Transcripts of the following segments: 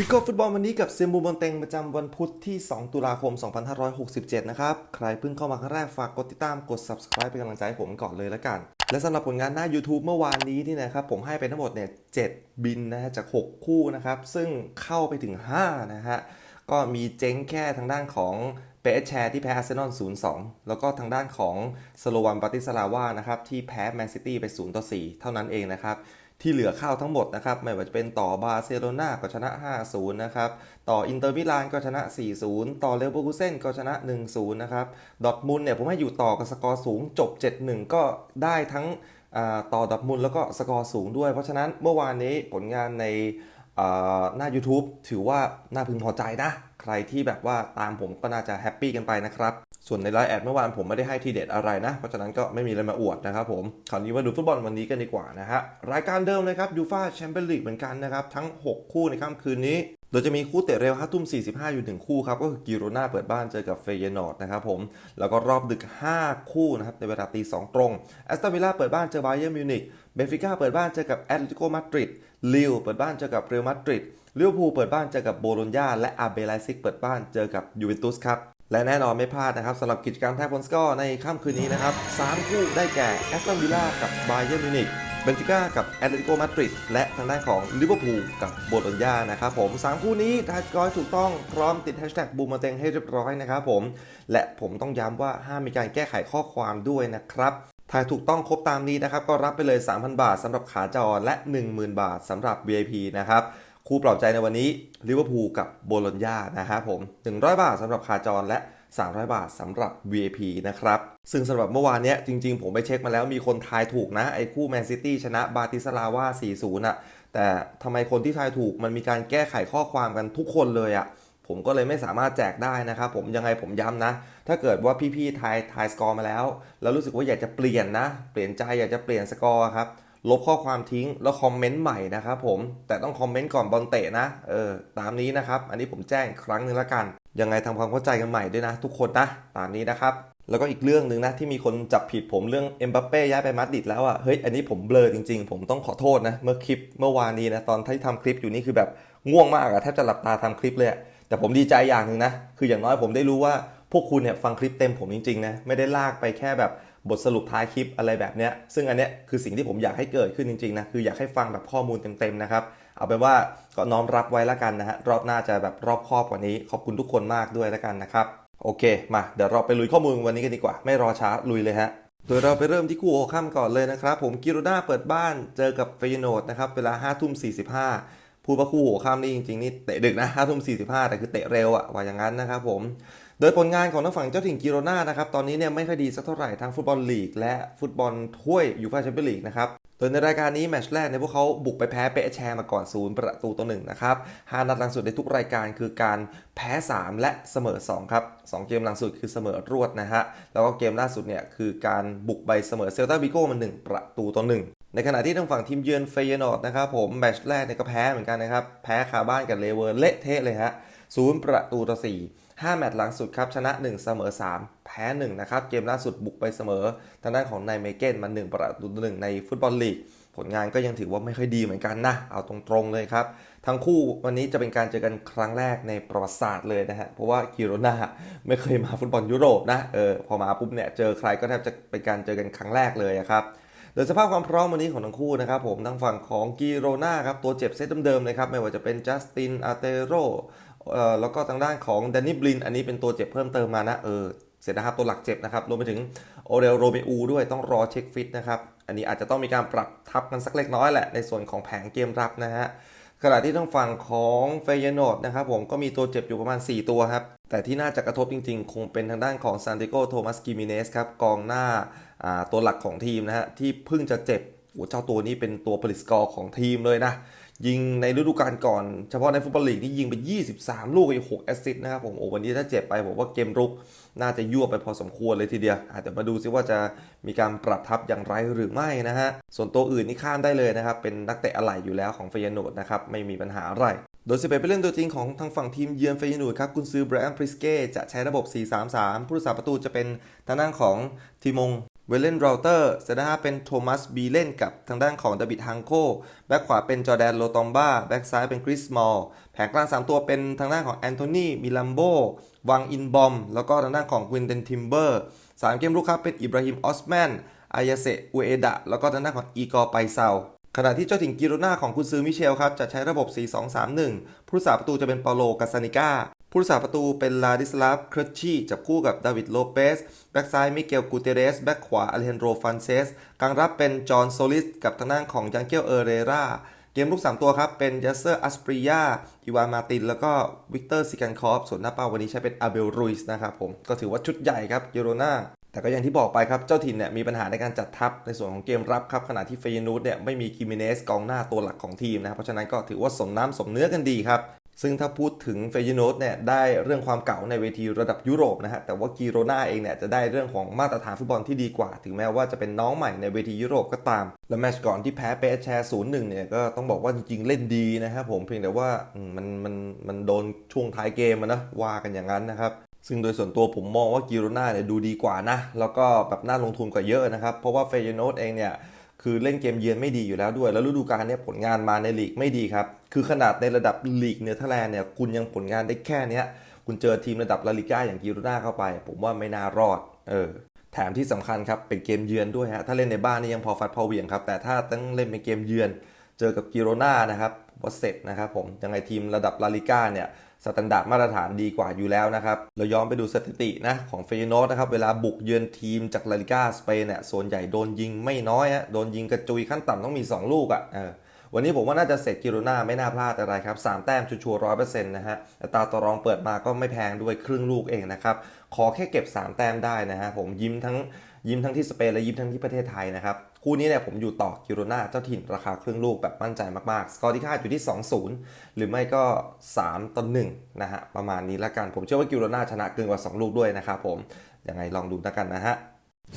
วิกโกฟุตบอลวันนี้กับเซมบูบอลเต็งประจำวันพุธที่ 2 ตุลาคม 2567 นะครับ ใครเพิ่งเข้ามาครั้งแรกฝากกดติดตามกด subscribe เป็นกำลังใจให้ผมก่อนเลยละกัน และสำหรับผลงานหน้า YouTube เมื่อวานนี้นี่นะครับ ผมให้ไปทั้งหมดเนี่ย7บินนะฮะจาก 6 คู่นะครับ ซึ่งเข้าไปถึง 5 นะฮะ ก็มีเจ๊งแค่ทางด้านของเปเอแชร์ที่แพ้อาร์เซนอล 0-2 แล้วก็ทางด้านของสโลวันปาติสลาว่านะครับที่แพ้แมนซิตี้ไป 0-4 เท่านั้นเองนะครับ ที่เหลือเข้าทั้งหมดนะครับ ไม่ว่าจะเป็นต่อบาร์เซโลนาก็ชนะ 5-0 นะครับ ต่ออินเตอร์มิลานก็ชนะ 4-0 ต่อเลเวอร์คูเซนก็ชนะ 1-0 นะครับ ดอทมุนด์เนี่ยผมให้อยู่ต่อกับสกอร์สูงจบ 7-1 ก็ได้ทั้งต่อดอทมุนด์แล้วก็สกอร์สูงด้วย เพราะฉะนั้นเมื่อวานนี้ผลงานในหน้า YouTube ถือว่าน่าพึงพอใจนะ ใครที่แบบว่าตามผมก็น่าจะแฮปปี้กันไปนะครับ ส่วนในไลน์แอดเมื่อวานผมไม่ได้ให้ทีเด็ดอะไรนะ เพราะฉะนั้นก็ไม่มีอะไรมาอวดนะครับผมคราวนี้มาดูฟุตบอลวันนี้กันดีกว่านะฮะ รายการเดิมเลยครับยูฟาแชมเปี้ยนลีกเหมือนกันนะครับ ทั้ง 6 คู่ในค่ำคืนนี้โดยจะมีคู่เตะเร็ว5ทุ่ม 45 อยู่ 1 คู่ครับ ก็คือกิโรนาเปิดบ้านเจอกับเฟเยนอร์ดนะครับผม แล้วก็รอบดึก 5 คู่นะครับ ในเวลาตี 2 ตรงแอสตันวิลล่าเปิดบ้านเจอบาเยิร์มิวนิกเบนฟิก้าเปิดบ้านเจอกับแอตเลติโกมาดริดลิลเปิดบ้านเจอกับเรอัลมาดริดลิเวอร์พูลเปิดบ้านเจอกับโบโลญญาและอาเบไลซิกเปิดบ้านเจอกับยูเวนตุสครับและแน่นอนไม่พลาดนะครับสำหรับกิจกรรมแทบผลสกอร์ในค่ำคืนนี้นะครับ3คู่ได้แก่แอสตันวิลล่ากับบาเยิร์นมิวนิกเบนฟิก้ากับแอตเลติโกมาดริดและทางด้านของลิเวอร์พูลกับโบโลญญานะครับผม 3 คู่นี้ทายกอร์ถูกต้องพร้อมติดแฮชแท็กบูมมาเต็งให้เรียบร้อยนะครับผม และผมต้องย้ำว่าห้ามมีการแก้ไขข้อความด้วยนะครับถ้าถูกต้องครบตามนี้นะครับ ก็รับไปเลย 3,000 บาทสำหรับขาจรและ 10,000 บาทสำหรับ VIP นะครับ คู่ปลอบใจในวันนี้ลิเวอร์พูลกับโบโลญญานะครับผม 100 บาทสำหรับขาจรและ 300 บาทสำหรับ VIP นะครับ ซึ่งสำหรับเมื่อวานเนี้ยจริง ๆ ผมไปเช็คมาแล้วมีคนทายถูกนะ ไอ้คู่แมนซิตี้ชนะบาติสลาวา4-0อะ แต่ทำไมคนที่ทายถูกมันมีการแก้ไขข้อความกันทุกคนเลยอะผมก็เลยไม่สามารถแจกได้นะครับผมยังไงผมย้ำนะ ถ้าเกิดว่าพี่ๆทายทายสกอร์มาแล้ว แล้วรู้สึกว่าอยากจะเปลี่ยนนะ เปลี่ยนใจอยากจะเปลี่ยนสกอร์ครับ ลบข้อความทิ้งแล้วคอมเมนต์ใหม่นะครับผม แต่ต้องคอมเมนต์ก่อนบอลเตะนะ เออ ตามนี้นะครับ อันนี้ผมแจ้งครั้งหนึ่งแล้วกัน ยังไงทำความเข้าใจกันใหม่ด้วยนะ ทุกคนนะ ตามนี้นะครับ แล้วก็อีกเรื่องหนึ่งนะที่มีคนจับผิดผมเรื่องเอ็มบัปเป้ย้ายไปมาดริดแล้วอะ เฮ้ย อันนี้ผมเบลอจริงๆ ผมต้องขอโทษนะ เมื่อคลิปเมื่อวานนี้นะ ตอนที่ทำคลิปอยู่นี่คือแบบง่วงมากอะแทบจะหลับตาทำคลิปเลยแต่ผมดีใจอย่างหนึ่งนะ คืออย่างน้อยผมได้รู้ว่าพวกคุณเนี่ยฟังคลิปเต็มผมจริงๆนะ ไม่ได้ลากไปแค่แบบ บทสรุปท้ายคลิปอะไรแบบเนี้ยซึ่งอันเนี้ยคือสิ่งที่ผมอยากให้เกิดขึ้นจริงๆนะคืออยากให้ฟังแบบข้อมูลเต็มๆนะครับเอาเป็นว่าก็น้อมรับไว้แล้วกันนะฮะรอบหน้าจะแบบรอบครอบกว่านี้ ขอบคุณทุกคนมากด้วยแล้วกันนะครับโอเคมาเดี๋ยวเราไปลุยข้อมูลวันนี้กันดีกว่า ไม่รอช้าลุยเลยฮะโดยเราไปเริ่มที่คู่หัวค่ำก่อนเลยนะครับ ผมกิโรนาเปิดบ้านเจอกับเฟยโนดนะครับเวลา5ทุ่ม45พูดว่าคู่หัวค่ำนี่จริงๆนี่เตะดึกนะ5ทุ่ม45แต่คือเตะเร็วอะว่าอย่างนั้นนะครับผม โดยผลงานของนักฝั่งเจ้าถิ่นกิโรนานะครับ ตอนนี้เนี่ยไม่ค่อยดีสักเท่าไหร่ทั้งฟุตบอลลีกและฟุตบอลถ้วยยูฟ่าแชมเปี้ยนลีกนะครับโดยในรายการนี้แมตช์แรกเนี่ยพวกเขาบุกไปแพ้เปะแชร์มาก่อนศูนย์ประตูต่อหนึ่งนะครับห้านัดหลังสุดในทุกรายการคือการแพ้ 3 และเสมอ2ครับ2เกมหลังสุดคือเสมอรวดนะฮะ แล้วก็เกมล่าสุดเนี่ยคือการบุกไปเสมอเซลตาบิโก้มา1ประตูต่อหนึ่งในขณะที่ทางฝั่งทีมเยือนเฟยนอร์ดนะครับผมแมตช์แรกเนี่ยก็แพ้เหมือนกันนะครับ แพ้คาบ้านกับเลเวอร์เละเทะเลยฮะ ศูนย์ประตูต่อ 4 5 แมตช์หลังสุดครับชนะ 1 เสมอ 3 แพ้ 1 นะครับ เกมล่าสุดบุกไปเสมอทางด้านของนายเมเกนมา 1 ประตูต่อ1ในฟุตบอลลีก ผลงานก็ยังถือว่าไม่ค่อยดีเหมือนกันนะ เอาตรงๆเลยครับ ทั้งคู่วันนี้จะเป็นการเจอกันครั้งแรกในประวัติศาสตร์เลยนะฮะ เพราะว่ากิโรนาไม่เคยมาฟุตบอลยุโรปนะ เออ พอมาปุ๊บเนี่ยเจอใครก็แทบจะเป็นการเจอกันครั้งแรกเลยครับโดยสภาพความพร้อมวันนี้ของทั้งคู่นะครับผมทางฝั่งของกิโรนาครับตัวเจ็บเซตเดิมๆเลยครับไม่ว่าจะเป็นจัสตินอาเตโร แล้วก็ทางด้านของแดนนี่บลินอันนี้เป็นตัวเจ็บเพิ่มเติมมานะเออเสียนะครับตัวหลักเจ็บนะครับรวมไปถึงโอเรลโรเมอูด้วยต้องรอเช็คฟิตนะครับ อันนี้อาจจะต้องมีการปรับทับกันสักเล็กน้อยแหละ ในส่วนของแผงเกมรับนะฮะขณะที่ทางฝั่งของเฟยโนดนะครับผมก็มีตัวเจ็บอยู่ประมาณ 4 ตัวครับ แต่ที่น่าจะกระทบจริงๆ คงเป็นทางด้านของซานติโกโทมัสกิมิเนสครับกองหน้าตัวหลักของทีมนะฮะที่เพิ่งจะเจ็บ โอ้เจ้าตัวนี้เป็นตัวผลิตสกอร์ของทีมเลยนะ ยิงในฤดูกาลก่อน เฉพาะในฟุตบอลลีกนี่ยิงไป 23 ลูกอีก6แอสซิสต์นะครับผมโอ้วันนี้ถ้าเจ็บไปผมว่าเกมรุกน่าจะยั่วไปพอสมควรเลยทีเดียวอาจจะมาดูซิว่าจะมีการปรับทับอย่างไรหรือไม่นะฮะ ส่วนตัวอื่นนี่ข้ามได้เลยนะครับ เป็นนักเตะอะไหล่อยู่แล้วของเฟยโนดนะครับ ไม่มีปัญหาอะไร โดยสิบเอ็ดเป็นเรื่องตัวจริงของทางฝั่งทีมเยือนเฟยนูดครับ กุนซือแบรอันพริสเก้จะใช้ระบบ 4-3-3 ผู้รักษาประตูจะเป็นทางด้านของทีมง เวเลนโรเตอร์เซนเตอร์ฮาเป็นโทมัสบีเล่นกับทางด้านของดาวิดฮังโกแบ็กขวาเป็นจอแดนโลตอมบ้าแบ็กซ้ายเป็นคริสมอลแผงกลาง 3 ตัวเป็นทางด้านของแอนโทนีมิลัมโบวังอินบอม แล้วก็ทางด้านของควินเทนทิมเบอร์สามเกมรุกครับเป็นอิบราฮิมออสแมนอายาเซอุเอดะแล้วก็ทางด้านของอีกอร์ไปเซาขณะที่เจ้าถิ่นกิโรนาของคุณซือมิเชลครับจะใช้ระบบ 4-2-3-1 ผู้รักษาประตูจะเป็นเปาโลกาซานิก้า ผู้รักษาประตูเป็นลาดิสลาฟครชชีจับคู่กับดาวิด โลเปส แบ็กซ้าย มิเกล กูเตเรส แบ็กขวา อเลฮันโดฟันเซส กลางรับเป็นจอห์นโซลิส กับทางด้านของยังเกลเอเรราเกมลุก3 ตัวครับ เป็นยัสเซอร์อัสปริยา อีวานมาติน แล้วก็วิกเตอร์ซิกันคอฟ ส่วนหน้าเป้าวันนี้ใช้เป็นอาเบลรุยส์นะครับผม ก็ถือว่าชุดใหญ่ครับกิโรนาแต่ก็อย่างที่บอกไปครับ เจ้าถิ่นเนี่ยมีปัญหาในการจัดทัพในส่วนของเกมรับครับ ขณะที่เฟยนูดเนี่ยไม่มีคิมิเนสกองหน้าตัวหลักของทีมนะ เพราะฉะนั้นก็ถือว่าสมน้ำสมเนื้อกันดีครับ ซึ่งถ้าพูดถึงเฟยโนูดเนี่ยได้เรื่องความเก่าในเวทีระดับยุโรปนะฮะแต่ว่ากิโรนาเองเนี่ยจะได้เรื่องของมาตรฐานฟุตบอลที่ดีกว่า ถึงแม้ว่าจะเป็นน้องใหม่ในเวทียุโรปก็ตาม และแมชก่อนที่แพ้เปแชร์ศูนย์หนึ่งเนี่ยก็ต้องบอกว่าจริงๆเล่นดีนะครับผมเพียงแต่ว่ามันมันมันโดนช่วงท้ายเกมนะว่ากันอย่างนั้นนะครับซึ่งโดยส่วนตัวผมมองว่ากิโรนาเนี่ยดูดีกว่านะ แล้วก็แบบน่าลงทุนกว่าเยอะนะครับ เพราะว่าเฟยโนตเองเนี่ย คือเล่นเกมเยือนไม่ดีอยู่แล้วด้วย แล้วฤดูกาลเนี้ผลงานมาในลีกไม่ดีครับ คือขนาดในระดับลีกเนเธอร์แลนด์เนี่ยคุณยังผลงานได้แค่นี้คุณเจอทีมระดับลาลิก้าอย่างกิโรนาเข้าไป ผมว่าไม่น่ารอดเออแถมที่สำคัญครับเป็นเกมเยือนด้วยฮะถ้าเล่นในบ้านนี่ยังพอฟัดพอเวียงครับแต่ถ้าต้องเล่นเป็นเกมเยือน เจอกับกิโรนานะครับว่าเสร็จนะครับผมยังไงทีมระดับลาลิก้าเนี่ย สแตนดาร์ดมาตรฐานดีกว่าอยู่แล้วนะครับ เราย้อนไปดูสถิตินะของเฟยโนนะครับ เวลาบุกเยือนทีมจากลาลิก้าสเปนเนี่ยส่วนใหญ่โดนยิงไม่น้อยฮะโดนยิงกระจุยขั้นต่ำต้องมี 2 ลูกอะ่ะวันนี้ผมว่าน่าจะเสร็จกิโรนาไม่น่าพลาดอะไรครับ 3 แต้มชัวร์ร้อยเปอร์เซ็นต์นะฮะตาต่อรองเปิดมาก็ไม่แพงด้วยครึ่งลูกเองนะครับ ขอแค่เก็บ 3 แต้มได้นะฮะผมยิ้มทั้งยิ้มทั้งที่สเปนและยิ้มทั้งที่ประเทศไทยนะครับ คู่นี้เนี่ยผมอยู่ต่อกิโรนาเจ้าถิ่นราคาครึ่งลูกแบบมั่นใจมากๆ สกอร์ที่คาดอยู่ที่ 2-0 หรือไม่ก็ 3ต่อ1นะฮะประมาณนี้ละกัน ผมเชื่อว่ากิโรนาชนะเกินกว่า 2 ลูกด้วยนะครับผมยังไงลองดูแล้วกันนะฮะ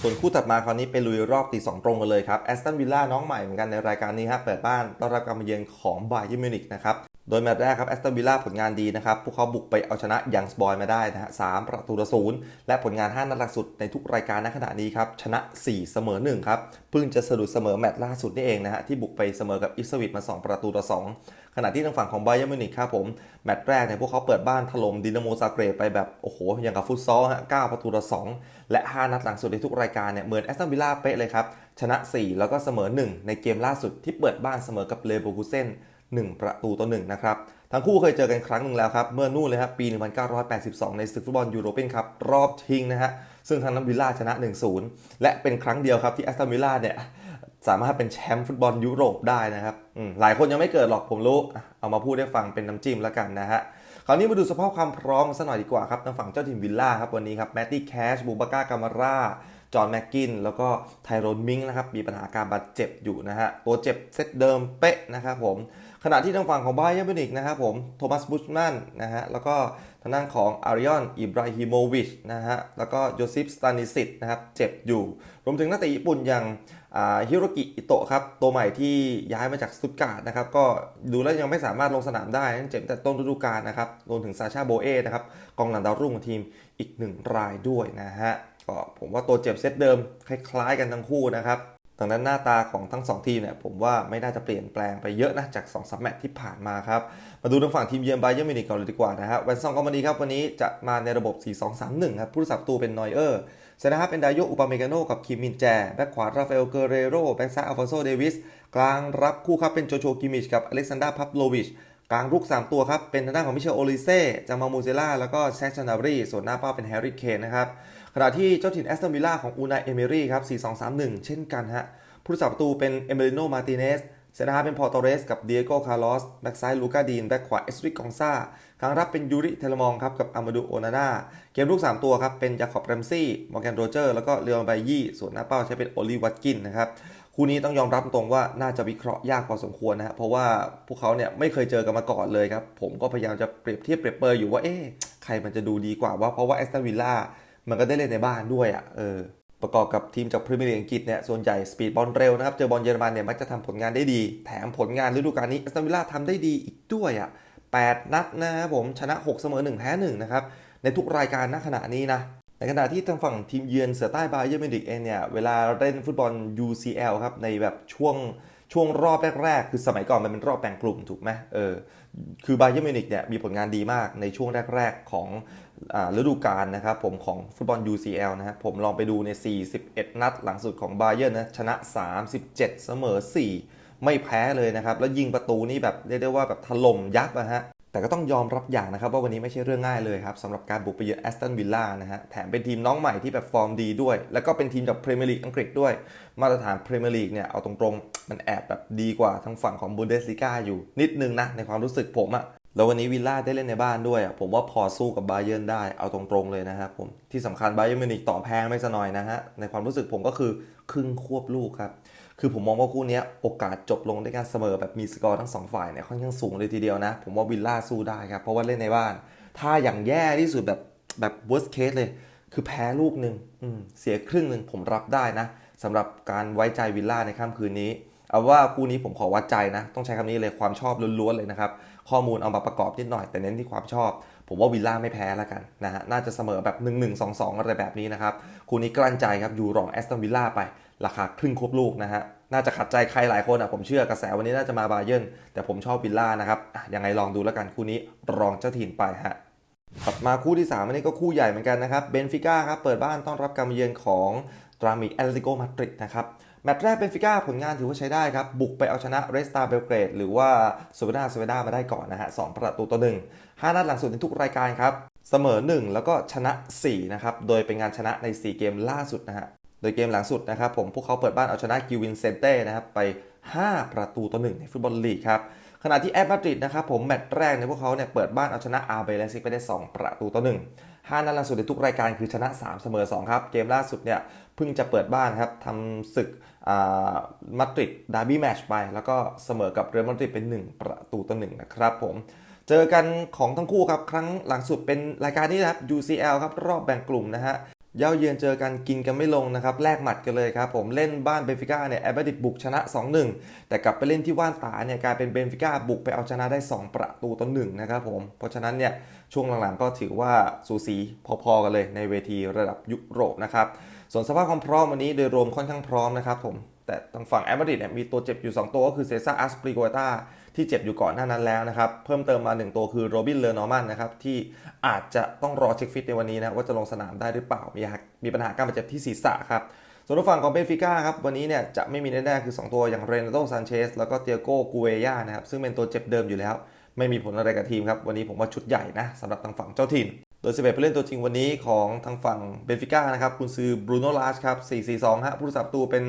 ส่วนคู่ถัดมาคราวนี้เป็นลุยรอบตีสองตรงกันเลยครับแอสตันวิลล่าน้องใหม่เหมือนกันในรายการนี้ฮะเปิดบ้านต้อนรับการมาเยือนของบาเยมิวนิกนะครับ โดยแมตช์แรกครับแอสตันวิลล่าผลงานดีนะครับ พวกเขาบุกไปเอาชนะยังสบอยมาได้นะฮะสามประตูต่อศูนย์และผลงาน 5 นัดหลักสุดในทุกรายการณขณะนี้ครับ ชนะ 4 เสมอ 1 ครับ เพิ่งจะสะดุดเสมอแมตช์ล่าสุดนี่เองนะฮะ ที่บุกไปเสมอกับอิสวิตมา 2 ประตูต่อ 2 ขณะที่ทางฝั่งของไบเยอร์มิวนิกครับผม แมตช์แรกเนี่ยพวกเขาเปิดบ้านถล่มดินาโมซาเกรบไปแบบโอ้โหอย่างกับฟุตซอลฮะ9ประตูต่อ2และ 5 นัดหลังสุดในทุกรายการเนี่ยเหมือนแอสตันวิลล่าเป๊ะเลยครับชนะ 4 แล้วก็เสมอ 1 ในเกมล่าสุดที่เปิดบ้านเสมอกับเลเวอร์คูเซน 1 ประตูต่อ1นะครับ ทั้งคู่เคยเจอกันครั้งหนึ่งแล้วครับ เมื่อนู่นเลยครับปี 1982 ในศึกฟุตบอลยูโรเปียนคัพรอบชิงนะฮะซึ่งทางน้ำวิลล่าชนะ 1-0 และเป็นครั้งเดียวครับที่แอสตันวิลล่าเนี่ยสามารถเป็นแชมป์ฟุตบอลยุโรปได้นะครับหลายคนยังไม่เกิดหรอกผมรู้ เอามาพูดให้ฟังเป็นน้ำจิ้มแล้วกันนะฮะ คราวนี้มาดูสภาพความพร้อมกันสักหน่อยดีกว่าครับทางฝั่งเจ้าถิ่นวิลล่าครับวันนี้ครับแมตตี้แคชบูบาก้ากามาร่า จอห์นแม็กกิน แล้วก็ไทโรนมิงนะครับ มีปัญหาการบาดเจ็บอยู่นะฮะ ตัวเจ็บเซตเดิมเป๊ะนะครับผม ขณะที่ทางฝั่งของบาเยอร์มิวนิกนะครับผมโทมัสบุชแมนนะฮะแล้วก็ทางด้านของอาร i อนอิบราฮิโมวิชนะฮะแล้วก็โยซิฟสตานิสิตนะครับเจ็บอยู่ รวมถึงนักเตะญี่ปุ่นอย่างฮิโรกิอิโตะครับตัวใหม่ที่ย้ายมาจากสตุตการ์ดนะครับก็ดูแล้วยังไม่สามารถลงสนามได้เจ็บแต่ต้นฤดูกาลนะครับรวมถึงซาชาโบเอนะครับกองหลังดาวรุ่งของทีมอีกหนึ่งรายด้วยนะฮะก็ผมว่าตัวเจ็บเซตเดิมคล้ายๆกันทั้งคู่นะครับ ดังนั้นหน้าตาของทั้ง 2 ทีมเนี่ยผมว่าไม่น่าจะเปลี่ยนแปลงไปเยอะนะจาก2สัมแมตช์ที่ผ่านมาครับ มาดูทางฝั่งทีมเยือนไบเยอร์มิวนิกก่อนเลยดีกว่านะฮะแวนซองก็มาดีครับวันนี้จะมาในระบบ 4-2-3-1 ครับผู้รักษาประตูเป็นนอยเออร์เซนทรัลเป็นไดโยอุปาเมกาโนกับคิมมินแจแบ็คขวาราฟาเอลเกเรโรแบ็คซ้ายอัลฟอนโซเดวิสกลางรับคู่ครับเป็นโจโฉกิมิชกับอเล็กซานดราพับโลวิชกลางรุก 3 ตัวครับเป็นทางด้านของมิเชลโอลิเซ่จามามูเซล่าแล้วก็แซคชานาบรีส่วนหน้าเป้าเป็นแฮร์รี่เคนนะครับ ขณะที่เจ้าถิ่นแอสตันวิลล่าของอูนายเอเมรี่ครับ4-2-3-1 เช่นกันฮะผู้รักษาประตูเป็นเอเมริโนมาติเนสเซนทรัลเป็นพอร์ตเรสกับเดียโกคาร์ลอสแบ็กซ้ายลูกาดีนแบ็กขวาเอสริกกองซากลางรับเป็นยูริเทลมองครับกับอามาดูโอนาน่าเกมลูก 3 ตัวครับเป็นยาคอบแรมซี่มอร์แกนโรเจอร์แล้วก็เลออนไบยี่ส่วนหน้าเป้าใช้เป็นโอลิวัตกินนะครับคู่นี้ต้องยอมรับตรงว่าน่าจะวิเคราะห์ยากพอสมควรนะฮะเพราะว่าพวกเขาเนี่ยไม่เคยเจอกันมาก่อนเลยครับผมก็พยายามจะเปรียบเทียบเปรียบเปรยอยู่ว่าเอ๊ะใครมันจะดูดีกว่าว่าเพราะว่าแอสตันวิลล่า มันก็ได้เล่นในบ้านด้วยอะเออประกอบกับทีมจากพรีเมียร์ลีกอังกฤษเนี่ยส่วนใหญ่สปีดบอลเร็วนะครับ เจอบอลเยอรมันเนี่ยมักจะทำผลงานได้ดี แถมผลงานฤดูกาลนี้แอสตันวิลล่าทำได้ดีอีกด้วยอะ8นัดนะครับผมชนะ 6 เสมอ 1 แพ้ 1 นะครับ ในทุกรายการณขณะนี้นะ ในขณะที่ทางฝั่งทีมเยือนเสือใต้บาเยอร์มิวนิกเองเนี่ย เวลาเล่นฟุตบอล UCL ครับ ในแบบช่วง ช่วงรอบแรกๆ คือสมัยก่อนมันเป็นรอบแบ่งกลุ่มถูกไหมเออ คือบาเยอร์มิวนิกเนี่ยมีผลงานดีมากในช่วงแรกๆ ของฤดูกาลนะครับผมของฟุตบอล UCL นะฮะผมลองไปดูใน 41 นัดหลังสุดของบาเยอร์นะชนะ 37 เสมอ 4 ไม่แพ้เลยนะครับ แล้วยิงประตูนี่แบบเรียกได้ว่าแบบถล่มยับนะฮะ แต่ก็ต้องยอมรับอย่างนะครับว่าวันนี้ไม่ใช่เรื่องง่ายเลยครับสำหรับการบุกไปเยือนแอสตันวิลล่านะฮะแถมเป็นทีมน้องใหม่ที่แบบฟอร์มดีด้วย แล้วก็เป็นทีมจากพรีเมียร์ลีกอังกฤษด้วย มาตรฐานพรีเมียร์ลีกเนี่ยเอาตรงๆ มันแอบแบบดีกว่าทางฝั่งของบูเดสลิก้าอยู่นิดนึงนะในความรู้สึกผมอะแล้ววันนี้วิลล่าได้เล่นในบ้านด้วยผมว่าพอสู้กับบาเยิร์นได้เอาตรงๆเลยนะครับผมที่สำคัญบาเยิร์นมิวนิกต่อแพงไม่ซะหน่อยนะฮะในความรู้สึกผมก็คือครึ่งควบลูกครับ คือผมมองว่าคู่นี้โอกาสจบลงด้วยการเสมอแบบมีสกอร์ทั้งสองฝ่ายเนี่ยค่อนข้างสูงเลยทีเดียวนะ ผมว่าวิลล่าสู้ได้ครับ เพราะว่าเล่นในบ้าน ถ้าอย่างแย่ที่สุดแบบแบบ worst case เลย คือแพ้ลูกหนึ่งเสียครึ่งหนึ่งผมรับได้นะสำหรับการไว้ใจวิลล่าในค่ำคืนนี้เอาว่าคู่นี้ผมขอวัดใจนะ ต้องใช้คำนี้เลยความชอบล้วนๆเลยนะครับ ข้อมูลเอามาประกอบนิดหน่อยแต่เน้นที่ความชอบ ผมว่าวิลล่าไม่แพ้แล้วกันนะฮะน่าจะเสมอแบบ 1 1 2 2 อะไรแบบนี้นะครับ คู่นี้กลั้นใจครับอยู่รองแอสตันวิลล่าไป ราคาครึ่งควบลูกนะฮะน่าจะขัดใจใครหลายคนอะผมเชื่อกระแสวันนี้น่าจะมาบาเยิร์นแต่ผมชอบวิลล่านะครับยังไงลองดูแล้วกันคู่นี้รองเจ้าถิ่นไปฮะถัดมาคู่ที่3อันนี้ก็คู่ใหญ่เหมือนกันนะครับเบนฟิก้าครับเปิดบ้านต้อนรับการมาเยือนของตรามิกแอตเลติโกมาดริดนะครับแมตช์แรกเบนฟิก้าผลงานถือว่าใช้ได้ครับ บุกไปเอาชนะเรสตาเบลเกรดหรือว่าสเวดาสเวดามาได้ก่อนนะฮะสองประตูต่อหนึ่งห้านัดหลังสุดในทุกรายการครับ เสมอ 1 แล้วก็ชนะ 4 นะครับ โดยเป็นงานชนะใน 4 เกมล่าสุดนะฮะ โดยเกมหลังสุดนะครับผมพวกเขาเปิดบ้านเอาชนะกิวินเซนเต้นะครับไป 5 ประตูต่อ1ในฟุตบอลลีกครับขณะที่แอตมาดริดนะครับผมแมตช์แรกในพวกเขาเนี่ยเปิดบ้านเอาชนะอาร์เบเลซิกไปได้ 2 ประตูต่อ1 5นัดล่าสุดในทุกรายการคือชนะ 3 เสมอ 2 ครับ เกมล่าสุดเนี่ยเพิ่งจะเปิดบ้านครับทำศึกมาดริดดาร์บี้แมตช์ไป แล้วก็เสมอกับเรอัลมาดริดเป็น 1 ประตูต่อ1นะครับผมเจอกันของทั้งคู่ครับ ครั้งหลังสุดเป็นรายการนี้นะครับ UCL ครับ รอบแบ่งกลุ่มนะฮะ เย้าเยือนเจอกันกินกันไม่ลงนะครับแลกหมัดกันเลยครับผมเล่นบ้านเบนฟิก้าเนี่ยแอตเลติกบุกชนะ 2-1 แต่กลับไปเล่นที่ว่านตาเนี่ยกลายเป็นเบนฟิก้าบุกไปเอาชนะได้ 2 ประตูต่อ1นะครับผมเพราะฉะนั้นเนี่ยช่วงหลังๆก็ถือว่าสูสีพอๆกันเลยในเวทีระดับยุโรปนะครับส่วนสภาพความพร้อมวันนี้โดยรวมค่อนข้างพร้อมนะครับผมแต่ทางฝั่งแอตมาดริดเนี่ยมีตัวเจ็บอยู่ 2 ตัวก็คือเซซ่าอัสปริโกต้า ที่เจ็บอยู่ก่อนหน้านั้นแล้วนะครับ เพิ่มเติมมา 1 ตัวคือโรบินเลอร์นอร์มันนะครับที่อาจจะต้องรอเช็คฟิตในวันนี้นะว่าจะลงสนามได้หรือเปล่า มีมีปัญหาการบาดเจ็บที่ศีรษะครับส่วนฝั่งของเบนฟิก้าครับวันนี้เนี่ยจะไม่มีแน่ๆคือ 2 ตัวอย่างเรนโตซานเชสแล้วก็เตียโกกูเอยานะครับซึ่งเป็นตัวเจ็บเดิมอยู่แล้ว ไม่มีผลอะไรกับทีมครับวันนี้ผมว่าชุดใหญ่นะสำหรับทางฝั่งเจ้าถิ่นโดย11ผู้เล่นตัวจริงวันนี้ของทางฝั่งเบนฟิก้านะครับคุณซื้อบรูโนลาชครับ4-4-2ฮะผู้รักษาประตูเป็น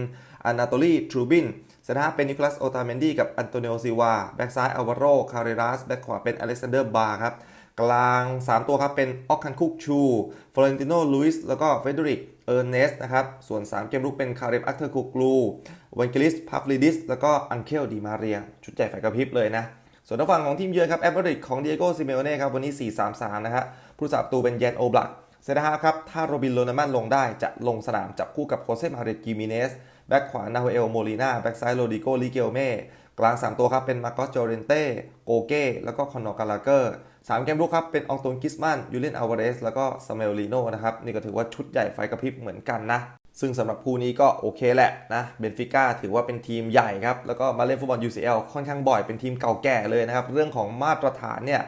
อานาโตลีทรูบิน เซนฮาเป็นนิโคลัสโอตาเมนดีกับอันโตเนโอซิวา แบ็กซ้ายอัลวาโรคาเรรัส แบ็กขวาเป็นอเล็กซานเดอร์บาร์ครับ กลาง 3 ตัวครับเป็นออกคันคุกชูฟลอเรนติโนลุยส์แล้วก็เฟเดริกเออร์เนสนะครับ ส่วน 3 เกมรุกเป็นคาเรมอัคเทอร์คูกลูวันเกลิสพัฟลิดิสแล้วก็อังเคลดีมาเรีย ชุดใหญ่ไฟกระพริบเลยนะส่วนทางฝั่งของทีมเยือนครับแอตมาดริดของเดียโกซิเมโอเน่ครับวันนี้ 4-3-3 นะครับผู้สับตูเป็นเยนโอบลักเซนฮาครับถ้าโรบินโรนามันลงได้จะลงสนามจับคู่กับโคเซมาเรตกิมิเนส แบ็กขวานาโฮเอลโมลีนาแบ็กซ้ายโรดิโกลิเกลเม่กลาง 3 ตัวครับเป็นมาร์กอสโจเรนเต้โกเก้แล้วก็คอนอร์กาลาเกอร์สามเกมรุกครับเป็นอองตนกิสมันยูเลนอัลวาเรสแล้วก็ซาเมลลีโนนะครับนี่ก็ถือว่าชุดใหญ่ไฟกระพริบเหมือนกันนะ ซึ่งสำหรับคู่นี้ก็โอเคแหละนะเบนฟิก้าถือว่าเป็นทีมใหญ่ครับ แล้วก็มาเล่นฟุตบอล UCL ค่อนข้างบ่อยเป็นทีมเก่าแก่เลยนะครับ เรื่องของมาตรฐานเนี่ย